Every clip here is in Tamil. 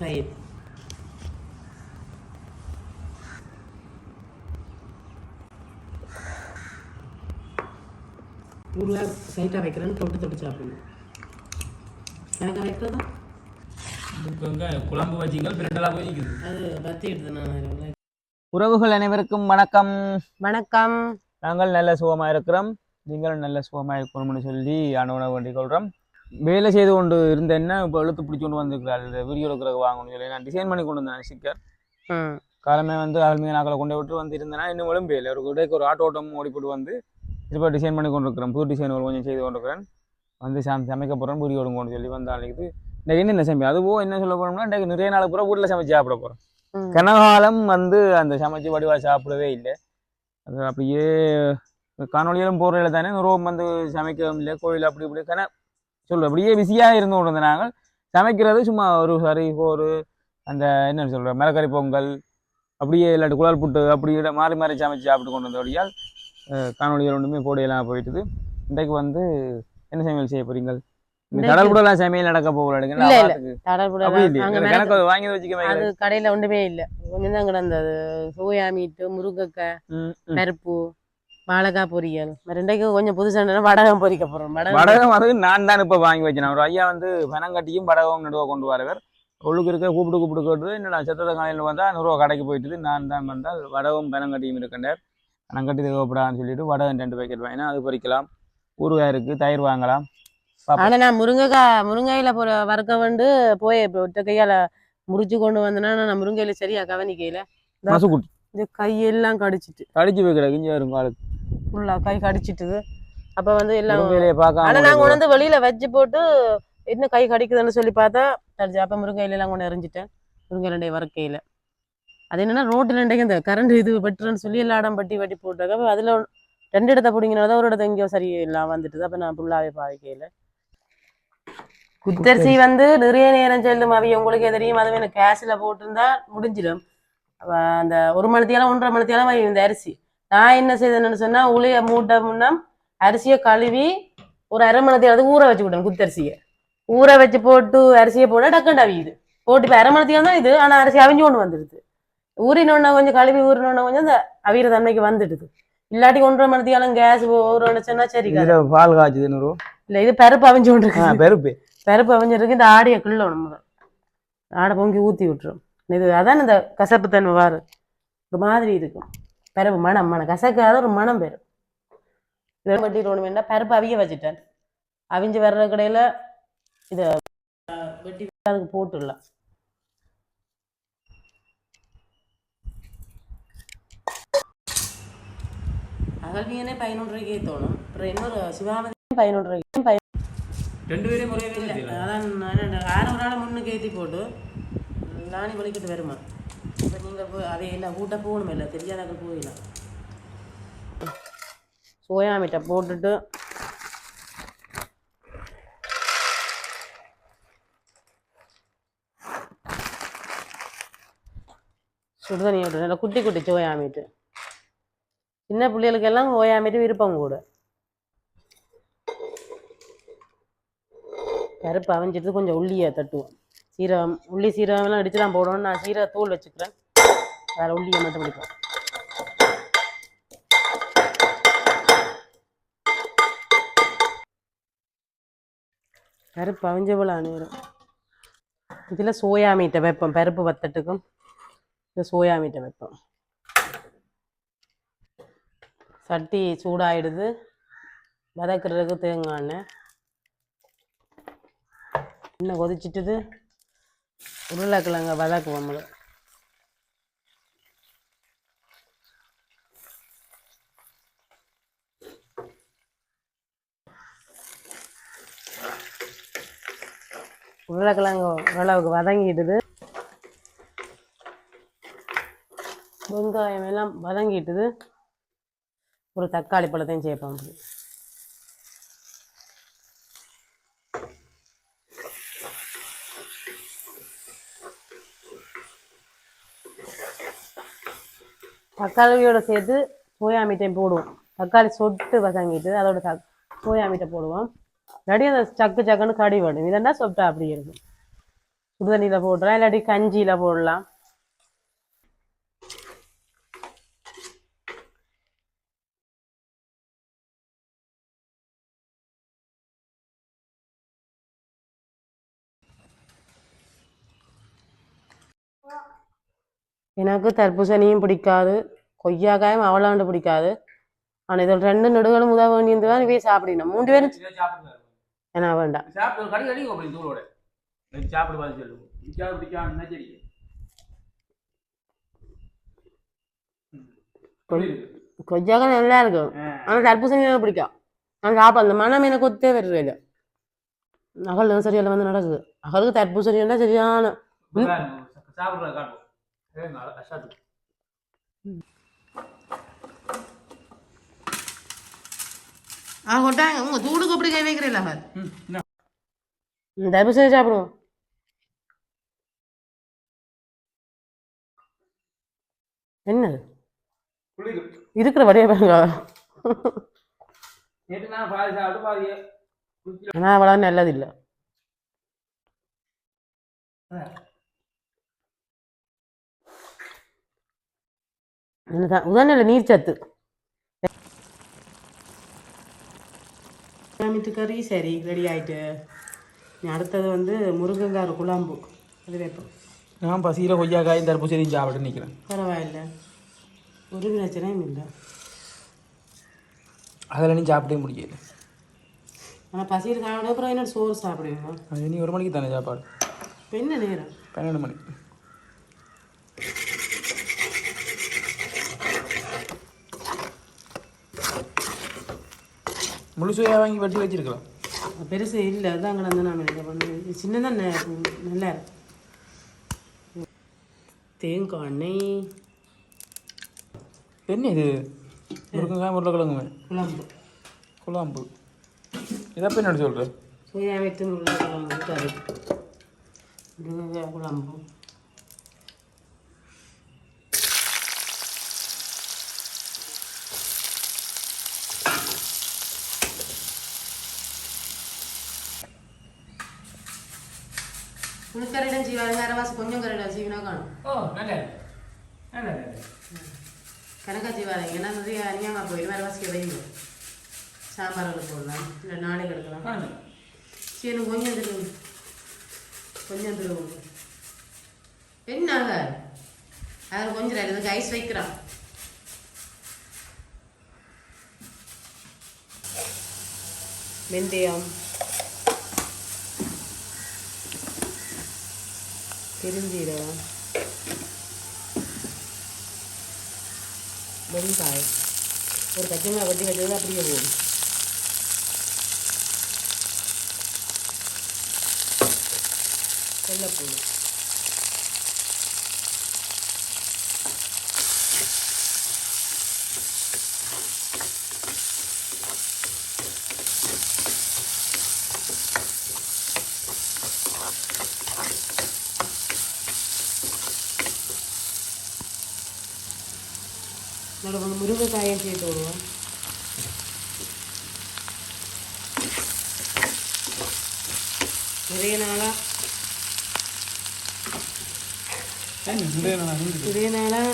தயிர் ஊறுகாய் சைட்டாக வைக்கிறேன்னு தொட்டு தொட்டு சாப்பிடணும் எனக்கு வைக்கிறதா குழம்பு வச்சிங்க அது நான் உறவுகள் அனைவருக்கும் வணக்கம். வணக்கம். நாங்கள் நல்ல சுகமா இருக்கிறோம் நீங்களும் நல்ல சுகமா இருக்கணும்னு சொல்லி ஆண்டவனை வேண்டிக் கொள்கிறோம். வேலை செய்து கொண்டு இருந்த என்ன இப்போ இழுத்து பிடிச்சி கொண்டு வந்திருக்கிறாள். இந்த வீடியோ எடுக்கிறதுக்கு வாங்கணும்னு சொல்லி நான் டிசைன் பண்ணி கொண்டு வந்தேன் ஸ்டிக்கர் காலமே வந்து ஆளுமையை நாக்களை கொண்டு விட்டு வந்து இருந்தேன்னா இன்னும் விளம்பியில் ஒரு இடைக்கு ஒரு ஆட்டோட்டம் ஓடி போட்டு வந்து இப்போ டிசைன் பண்ணி கொண்டு இருக்கிறேன் புது டிசைன்கள் கொஞ்சம் செய்து கொண்டு இருக்கிறேன் வந்து சம் சமைக்க போகிறேன் வீடியோ எடுங்கன்னு சொல்லி வந்து அழைக்குது இன்றைக்கு என்ன சமைப்பேன்? அதுவும் என்ன சொல்ல போகிறோம்னா இன்றைக்கு நிறைய நாள் பூரா வீட்டில் சமைச்சு சாப்பிட போகிறோம். கனகாலம் வந்து அந்த சமைச்சு வடிவா சாப்பிடவே இல்லை. அது அப்படியே காணொலியிலும் போகிறதில்ல தானே ரோம் வந்து சமைக்கவும் இல்லை கோயில் அப்படி இப்படி கன சொல்ல அப்படியே பிஸியாக இருந்து கொண்டு நாங்கள் சமைக்கிறது சும்மா ஒரு சரி ஒரு அந்த என்ன சொல்கிற மிளகறி பொங்கல் அப்படியே இல்லாட்டி குழல் புட்டு அப்படி மாறி மாறி சமைச்சு சாப்பிட்டு கொண்டு வந்தபடியால் அஹ், காணொளிகள் ஒன்றுமே போடையெல்லாம் போயிட்டுது. இன்றைக்கு வந்து என்ன சமையல் செய்ய போறீங்கள்? கூடலாம் சமையல் நடக்க இல்ல, இல்ல. எனக்கு அது வாங்கி வச்சுக்க அது கடையில ஒன்றுமே இல்லை. கொஞ்சம் தான் கிடந்தது. சோயா மீட்டு முருங்கைக்காய். பருப்பு வாழைக்காய் பொரியல். ரெண்டைக்கு கொஞ்சம் புதுசாக வடகம் பொரிக்க போறோம். வடகம் வடகம் வந்து நான் தான் இப்போ வாங்கி வச்சேன் ஒரு ஐயா வந்து பனங்கட்டியும் வடகம் நடுவா கொண்டு வரவர் உள்ளுக்கு இருக்க கூப்பிட்டு கூப்பிட்டு கேட்டு என்னடா சத்திர காலையில் வந்தால் நூறுரூவா கடைக்கு போயிட்டு நான் தான் வந்தால் வடகம் பனங்கட்டியும் இருக்கின்றார். பனங்கட்டி தேவைப்படாதுன்னு சொல்லிட்டு வடகம் ரெண்டு பேக்கெட் வாங்கினா அது பறிக்கலாம் ஊறுகாய் இருக்குது தயிர் வாங்கலாம். ஆனா நான் முருங்கைக்காய் முருங்கையில போற வறுக்க வந்து போய் இப்ப ஒற்ற கையால முறிச்சு கொண்டு வந்தேன்னா நான் முருங்கையில சரியா கவனிக்கையில இந்த- மசுக்குட்டி. இந்த கையெல்லாம் கடிச்சிட்டு. கடிச்சு போய் கிடக்கு இங்கே இருக்கும் ஆளுக்கு ஃபுல்லா கை கடிச்சிட்டுது அப்ப வந்து எல்லாம் வேலையை பார்க்காம ஆனா நாங்க கொண்டு வந்து வெளியில வச்சு போட்டு என்ன கை கடிக்குதுன்னு சொல்லி பார்த்தா தடிச்சு அப்ப முருங்கையில எல்லாம் கொண்டு எறிஞ்சிட்டேன். முருங்கை ரெண்டை வறுக்கையில. அது என்னன்னா ரோட்டு ரெண்டைக்கு இந்த கரண்ட் இது வெட்டுறேன்னு சொல்லி எல்லா இடம் பட்டி வெட்டி போட்டாங்க அப்ப அதுல ரெண்டு இடத்த பிடிங்கினதான் ஒரு இடத்த எங்கேயோ சரி இல்லாம வந்துட்டுது. அப்ப நான் ஃபுல்லாவே பாவிக்கையில. குத்தரிசி வந்து நிறைய நேரம் செல்லும் அவி உங்களுக்கே தெரியும். அதுவும் எனக்கு கேஸ்ல போட்டிருந்தா முடிஞ்சிடும். அந்த ஒரு மணித்தியாலும் ஒன்றரை மணித்தியாலும் இந்த அரிசி. நான் என்ன செய்தேன்னு சொன்னா உளிய மூட்டை முன்னம் அரிசியை கழுவி ஒரு அரை மணி நேரத்துக்கு ஊற வச்சுக்கிட்டேன் குத்தரிசியை ஊற வச்சு போட்டு அரிசியை போட டக்குண்டு அவியுது. போட்டு இப்போ அரை மணி தான் இது ஆனால் அரிசி அவிஞ்சு கொண்டு வந்துடுது. ஊறினோன்னா கொஞ்சம் கழுவி ஊறினோன்னா கொஞ்சம் அந்த அவிகிற தன்மைக்கு வந்துடுது. இல்லாட்டி ஒன்றரை மணி நேரம் கேஸ் ஊறணும்னு சொன்னா சரி பால் காய்ச்சுது இல்லை இது பருப்பு அவிஞ்சு கொண்டு இருக்கு. பெருப்பு. பருப்பு அவிஞ்சிருக்கு இந்த ஆடையை கிள்ளணும் முதல் ஆடை பொங்கி ஊற்றி விட்டுரும். இது அதான் இந்த கசப்பு தன்மை வாரு ஒரு மாதிரி இருக்கும். பருப்பு மணம் மணம் கசக்காத ஒரு மனம் பெறும். இதை வெட்டி ஒன்று வேண்டாம் பருப்பு அவிய வச்சுட்டேன். அவிஞ்சு வர்ற கடையில் இதை வெட்டி அதுக்கு போட்டுடலாம். அகல்வியனே பதினொன்று ரூபாய்க்கே தோணும். அப்புறம் இன்னொரு சிவாமதி பதினொன்று ரூபாய்க்கு ரெண்டு பேரும் அதான் ஆறு ஒரு ஆளை முன்னுக்கு ஏற்றி போட்டு நானி வலிக்கிட்டு வருமா? இப்போ நீங்கள் போய் அதை என்ன கூட்ட போகணும் இல்லை தெரியாதாக்க போயிடலாம் சோயா மீட்டை போட்டுட்டு சுடுதண்ணி விட்டு நல்லா குட்டி குட்டி சோயா மீட்டு சின்ன பிள்ளைகளுக்கெல்லாம் சோயா மீட்டு விருப்பம் கூட. கருப்பு அவிஞ்சிட்டு கொஞ்சம் உள்ளியை தட்டுவோம். சீரகம் உள்ளி சீரகம்லாம் அடிச்சு தான் போடணும் நான் சீரக தூள் வச்சுக்கிறேன். அதில் உள்ளியை மட்டும் பிடிப்போம். பருப்பு அவிஞ்ச போல அணுகிறோம் இதில் சோயா மீட்டை வைப்போம். பருப்பு வத்தட்டுக்கும் இந்த சோயா மீட்டை வைப்போம். சட்டி சூடாயிடுது. வதக்குறதுக்கு தேங்காய் எண்ணெய். இன்னும் கொதிச்சிட்டுது. உருளைக்கிழங்க வதக்குவோம் முதல்ல. உருளைக்கிழங்கு ஓரளவுக்கு வதங்கிட்டுது வெங்காயம் எல்லாம் வதங்கிட்டுது. ஒரு தக்காளி பழத்தையும் சேர்ப்போம் அப்படி தக்காளியோட சேர்த்து சோயா மீட்டையும் போடுவோம். தக்காளி சொட்டு வதங்கிட்டு அதோட தக் சோயா மீட்டை போடுவோம். இல்லாட்டி அந்த சக்கு சக்குன்னு கடி வேணும் இதெல்லாம் சொப்டா அப்படி இருக்கும். சுடுதண்ணியில் போடுறேன் இல்லாட்டி கஞ்சியில் போடலாம். எனக்கு தர்பூசணியும் பிடிக்காது கொய்யாக்காயும் அவ்வளோண்டு பிடிக்காது. ஆனால் இதில் ரெண்டு நெடுகளும் உதவ வேண்டியது தான் இவே சாப்பிடணும். மூன்று பேரும் ஏன்னா வேண்டாம் சாப்பிடு கடி கடி அப்படி தூளோட. இது சாப்பிடு பார்த்து சொல்லுங்க பிடிக்காது பிடிக்காதுன்னா சரி. புரியுது. கொய்யாக்காய் நல்லா இருக்கும். ஆனால் தர்பூசணி பிடிக்கும். நான் சாப்பிட அந்த மனம் எனக்கு ஒத்தே வருது இல்லை அகல் தான் சரியில்லை வந்து நடக்குது. அகலுக்கு தர்பூசணி சரியான சாப்பிடுறத ஆ கொட்டாங்க. உங்கள் தூடுக்கு அப்படி கை வைக்கிறீங்களா. தர்பூசணி சாப்பிடுவோம். குளிரு. இருக்கிற வழியே பாருங்க. ஆனால் அவ்வளோ நல்லது இல்லை உதாரணம் நீர் சத்து மிட்டு கறி சரி ரெடி ஆயிட்டு. இனி அடுத்தது வந்து முருங்கைக்கார குழம்பு. அது வைப்போம். நான் பசியில் கொய்யாக்காயும் தர்பூசணியும் சாப்பிட்டு நிற்கிறேன் பரவாயில்ல. ஒரு பிரச்சனையும் இல்லை. அதில் நீ சாப்பிட்டே முடியல ஆனால் பசியில் சாப்பிட அப்புறம் என்ன சோறு சாப்பிடுவீங்க அது நீ ஒரு மணிக்கு தானே சாப்பாடு? என்ன நேரம்? பன்னெண்டு மணி. முழுசுவையாக வாங்கி வெட்டி வச்சிருக்கலாம். பெருசு இல்லை அதுதான் அங்கே வந்து நான் நினைக்க பண்ணு சின்னதான் நல்லா தேங்காய் எண்ணெய். என்ன இது? முருங்கைக்காய் உருளைக்கிழங்குமே குழம்பு. குழம்பு. இதை என்ன சொல்கிறேன் சோயா வைத்து முருங்கைக்காய் குழம்பு. உனக்கரையிடம் செய்வாங்க அரவாசி கொஞ்சம் கரையிடம் செய்வினா காணும் ஓ நல்ல நல்ல கணக்கா செய்வாங்க ஏன்னா நிறைய அநியாயமாக போயிடும் அரவாசிக்கு வைங்க சாம்பாரில் போடலாம் இல்லை நாளைக்கு எடுக்கலாம் சரி எனக்கு கொஞ்சம் திருவு கொஞ்சம் திருவு என்னாங்க அதில் கொஞ்சம் இதுக்கு ஐஸ் வைக்கிறான் வெந்தயம் பெருஞ்சீரகம் வெங்காயம் ஒரு கச்சமாக வட்டி கச்சதாக அப்படியே போகும் வெள்ளைப்பூடு முருங்கைக்காயும் சேர்த்து விடுவோம். நிறைய நாளாக இதே நாளாக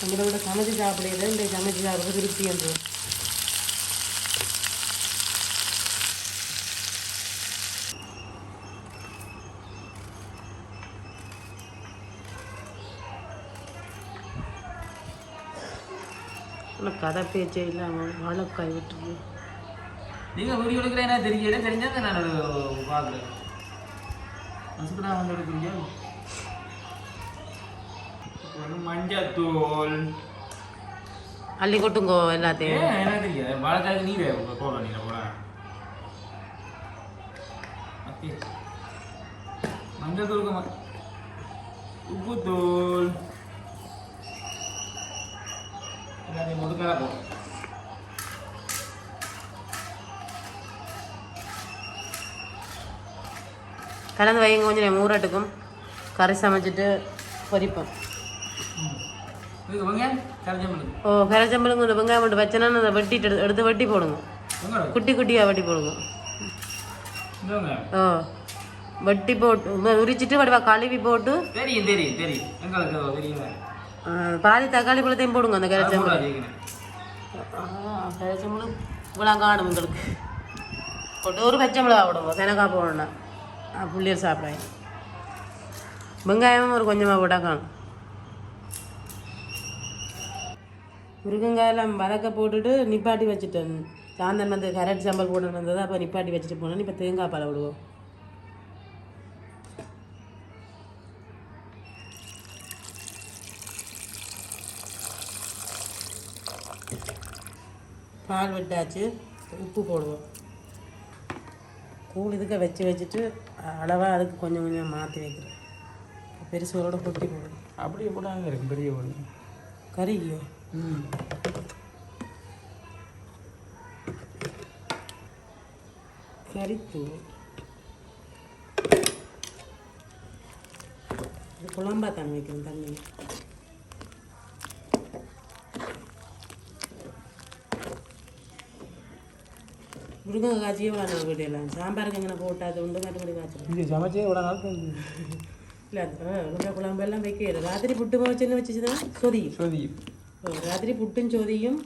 நம்மளை விட சமைச்சு சாப்பிடுறது இந்த சமைச்சு சாப்பிட்றது திருப்தி என்று. கதை பேச்சே இல்லாமல் வாழைக்காய் விட்டுருக்கு நீங்கள் வீடியோ எடுக்கிறேன்னா தெரியல தெரிஞ்சால் நான் பார்க்குறேன். மசுக்கு நான் வந்து எடுக்கிறீங்க? மஞ்சத்தூள். அள்ளி கொட்டுங்கோ எல்லாத்தையும் என்ன தெரியாது? வாழைக்காய்க்கு நீ வேறு போட நீ போட. மஞ்சத்தூளுக்கு ம- உப்புத்தூள் எல்லாத்தையும் முதுக்கலா போடும் கலந்து வைங்க கொஞ்சம் நேரம் ஊறட்டுக்கும் கறி சமைச்சிட்டு பொரிப்போம். ஓ கரைச்சம்பளுங்க இந்த வெங்காயம் மட்டும் வச்சனா அதை வெட்டிட்டு எடுத்து- வெட்டி போடுங்க. குட்டி குட்டியாக வெட்டி போடுங்க. ஓ வெட்டி போட்டு உரிச்சிட்டு வடிவா கழுவி போட்டு. தெரியும் தெரியும் தெரியும். எங்களுக்கு பாதி தக்காளி பழத்தையும் போடுங்க அந்த கரைச்சம்பளம் கரைச்சம்பளம் இவ்வளோ காணும் உங்களுக்கு போட்டு ஒரு பச்சை மிளகா போடுங்க செனக்காய் போடணும் ஆ, புள்ளியர் சாப்பிடுவேன் வெங்காயமும் ஒரு கொஞ்சமாக போட்டால் காணும் முருங்கங்காயெல்லாம் வதக்க போட்டுட்டு நிப்பாட்டி வச்சுட்டேன் சாந்தன் வந்து கரட் சாம்பல் போட்டு வந்தது அப்போ நிப்பாட்டி வச்சுட்டு போனேன் இப்போ தேங்காய் பாலை விடுவோம் பால் விட்டாச்சு உப்பு போடுவோம். கூழ் இதுக்க வச்சு வச்சுட்டு அளவாக அதுக்கு கொஞ்சம் கொஞ்சம் மாற்றி வைக்கிறேன். பெருசோரோட கொட்டி போடுவோம் அப்படியே போட்டாங்க இருக்கு பெரிய பொண்ணு கறிக்கியோ ம். கறித்தூள். குழம்பா தான் வைக்கணும் தண்ணி முருங்கை காய்ச்சியே விட நான் வீட்டில் சாம்பாருக்கு எங்கே போட்டால் அது உண்டு மற்றபடி காய்ச்சல் இது சமைச்சே இவ்வளோ நாள் இல்லை அந்த குழம்பு எல்லாம் வைக்கிறது ராத்திரி புட்டு வச்சுன்னு வச்சுச்சுன்னா சொதியும் சோதி ஓ, ராத்திரி புட்டும் சொதியும்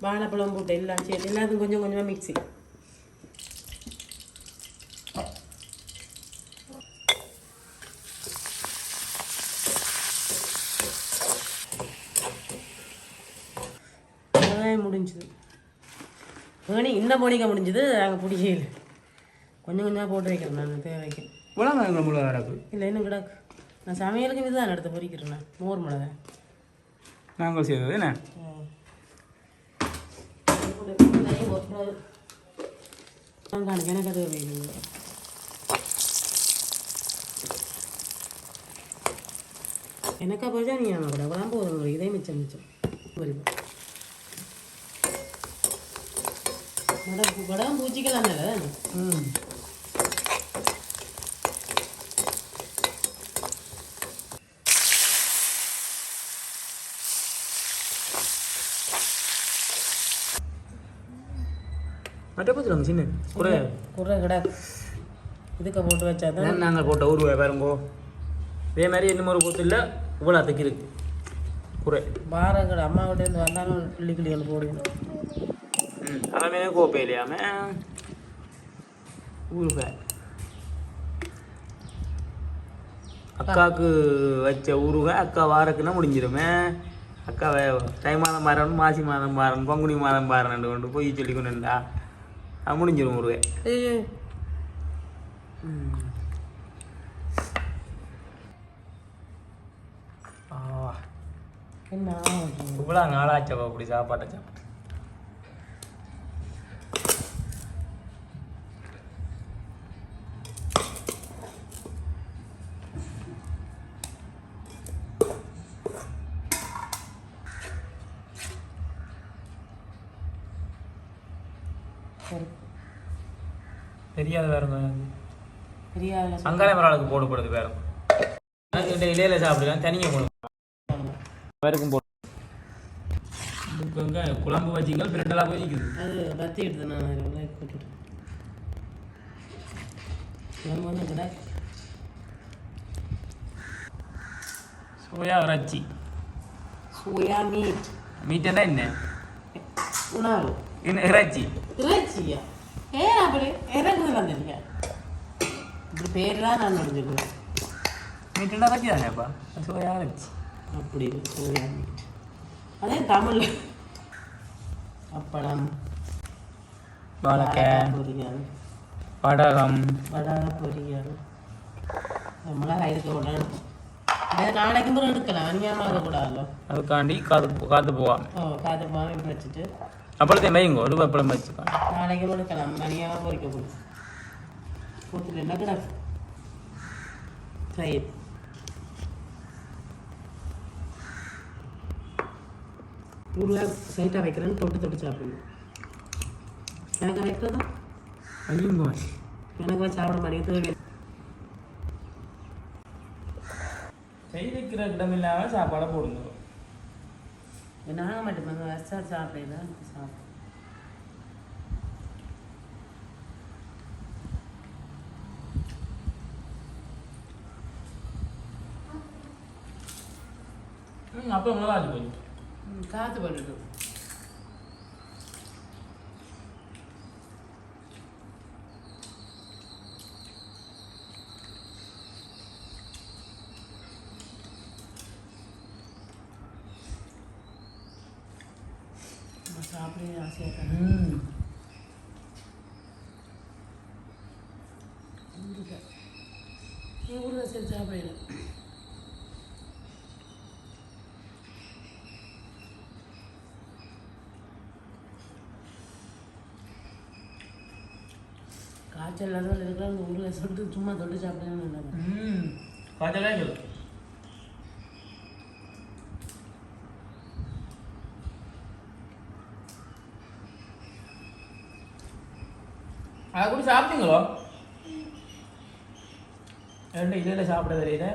வாழைப்பழம் போட்டு எல்லாம் சேர்த்து எல்லாத்துக்கும் கொஞ்சம் கொஞ்சமாக மிக்ஸி வெங்காயம் முடிஞ்சுது இந்த போனிக்க முடிஞ்சது அங்கே பிடிக்கல கொஞ்சம் கொஞ்சமாக போட்டு வைக்கிறேன் நான் தேவைக்கு இவ்வளோ நாள் நம்மள வரக்கு இல்லை இன்னும் கிடக்கு. நான் சமையலுக்கு இதுதான் எடுத்து பொறிக்கிறேன் நான். மோர் மிளகா நாங்கள் செய்தது என்ன? காணுங்க எனக்கு அது வேணும் எனக்கா போச்சா நீ ஆமாம் கூட. போதும். இதே மிச்சம் மிச்சம். வருவோம் வடம் தானே ம். மற்ற பத்திரம் சின்ன? குறை. குறை கிடக்கு இதுக்கு போட்டு வச்சா தான் நாங்கள் போட்ட ஊர் பாருங்கோ. இதே மாதிரி இன்னும் ஒரு பொத்து இல்லை இவ்வளோ அத்தைக்கு இருக்கு. குறை. பாரங்கட அம்மாவிட்ட இருந்து வந்தாலும் கிள்ளி கிள்ளி அவன் கோப்பை இல்லையாம ஊருக அக்காவுக்கு வச்ச ஊருக அக்கா வாரக்குன்னா முடிஞ்சிருமே அக்கா தை மாதம் பாரணும் மாசி மாதம் பாரணும் பங்குனி மாதம் பாரணும் கொண்டு போய் சொல்லி கொண்டுண்டா அது ஊருக ஆ என்ன? இவ்வளோ நாளாச்சவா அப்படி சாப்பாட்டை சாப்பிட்டு சரி தெரியாத வேறுங்க தெரியாதுல சொல்லு. அங்காள மராளுக்கு போடப்படுது வேறுங்க இந்த இலையில சாப்பிடுவேன் தனியாக போடும் வேறுக்கும் போடும் குழம்பு வச்சிங்க பிரெட்டெல்லாம் போய் நிற்குது அது பத்தி எடுத்து நான் நம்ம வந்து சோயா இறைச்சி. Soya meet. மீட்டனா என்ன? உணவு. என்ன இறைச்சி. இறைச்சியா? ஏன் அப்படி இறங்குது வந்துருங்க இப்படி பேர்லாம் நான் நினைஞ்சுக்கிறேன் மீட்டனா இறைச்சி தானேப்பா சோயா இறைச்சி அப்படி சோயா மீட் அதே தமிழ் அப்பளம் வாழைக்காய் பொரியல் படகம் வடை பொரியல் மிளகாய் எடுக்கும் இதை நாளைக்கு முறை எடுக்கலாம் அநியாயமாக இருக்கக்கூடாதுல்ல அதுக்காண்டி காத்து காத்து போவாங்க ஓ காற்று பாவி வச்சுட்டு அப்பளத்தையும் வைங்க ஒரு அப்பளம் வச்சுக்காங்க நாளைக்கு முறை எடுக்கலாம் அநியாயமாக பொறிக்க போகும் கூத்துல என்ன கிடக்கு? தயிர். ஊரில் சைட்டாக வைக்கிறேன்னு தொட்டு தொட்டு சாப்பிடணும். எனக்கு வைக்கிறதா ஐயோ எனக்கு சாப்பிட மாட்டேங்குது. தேவை கை வைக்கிற இடம் இல்லாமல் சாப்பாடை போடுங்க. நாக மாட்டேன் ரசா சாப்பிடுதா சாப்பிடு. அப்போ நல்லா இருக்கு காற்று பண்ணிட்டு சாப்பிட ஆசையாக இருக்காங்க ம் ஊறுகாய் நீ ஊறுகாய் சரி சாப்பிடல காய்ச்சல் இல்லாத இருக்கிற அந்த ஊறுகாய் சொல்லிட்டு சும்மா தொட்டு சாப்பிடணும்னு இல்லை ம் காய்ச்சலே சொல்லு அதை கூட சாப்பிட்டீங்களோ ரெண்டு இதில் சாப்பிட தெரியுது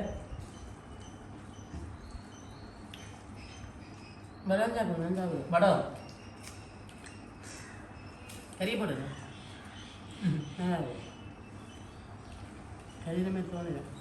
வெள்ளம் சாப்பிடும் வெள்ளம் சாப்பிடும் படம் கறி போடுங்க நல்லா இருக்கும் கறியிலுமே நம்ம